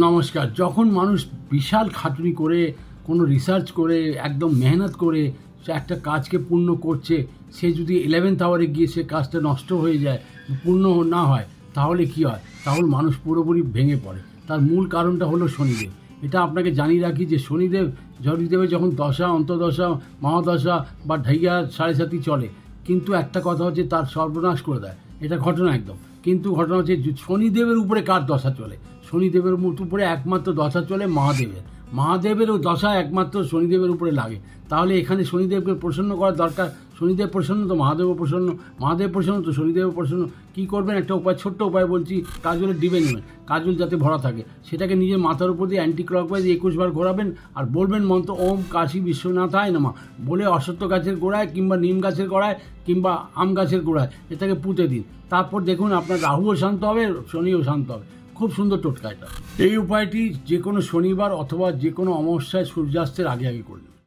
নমস্কার। যখন মানুষ বিশাল খাটুনি করে, কোনো রিসার্চ করে, একদম মেহনত করে সে একটা কাজকে পূর্ণ করছে, সে যদি ইলেভেন্থ আওয়ারে গিয়ে সে কাজটা নষ্ট হয়ে যায়, পূর্ণ না হয়, তাহলে কি হয়? তাহলে মানুষ পুরোপুরি ভেঙে পড়ে। তার মূল কারণটা হলো শনিদেব। এটা আপনাকে জানিয়ে রাখি যে শনিদেব শনিদেবের যখন দশা অন্তদশা মহাদশা বা ঢাইয়া সাড়ে সাতি চলে, কিন্তু একটা কথা হচ্ছে তার সর্বনাশ করে দেয়। এটা ঘটনা একদম। কিন্তু ঘটনা হচ্ছে শনিদেবের উপরে কার দশা চলে? শনিদেবের উপরে একমাত্র দশা চলে মহাদেবের। মহাদেবেরও দশা একমাত্র শনিদেবের উপরে লাগে। তাহলে এখানে শনিদেবকে প্রসন্ন করার দরকার। শনিদেব প্রসন্ন তো মহাদেবও প্রসন্ন। মহাদেব প্রসন্ন তো শনিদেবও প্রসন্ন। কী করবেন? একটা উপায়, ছোট্ট উপায় বলছি কাজলের ডিবে নেবেন কাজল যাতে ভরা থাকে। সেটাকে নিজের মাথার উপর দিয়ে অ্যান্টি ক্লকওয়াইজ একুশ বার ঘোরাবেন আর বলবেন মন্ত্র, ওম কাশী বিশ্বনাথ আয় নামা। বলে অসত্য গাছের গোড়ায় কিংবা নিম গাছের গোড়ায় কিংবা আম গাছের গোড়ায় এটাকে পুঁতে দিন। তারপর দেখুন আপনার রাহুও শান্ত হবে, শনিও শান্ত হবে। খুব সুন্দর টোটকা এটা। এই উপায়টি যে কোনো শনিবার অথবা যে কোনো অমাবস্যায় সূর্যাস্তের আগে আগে করবেন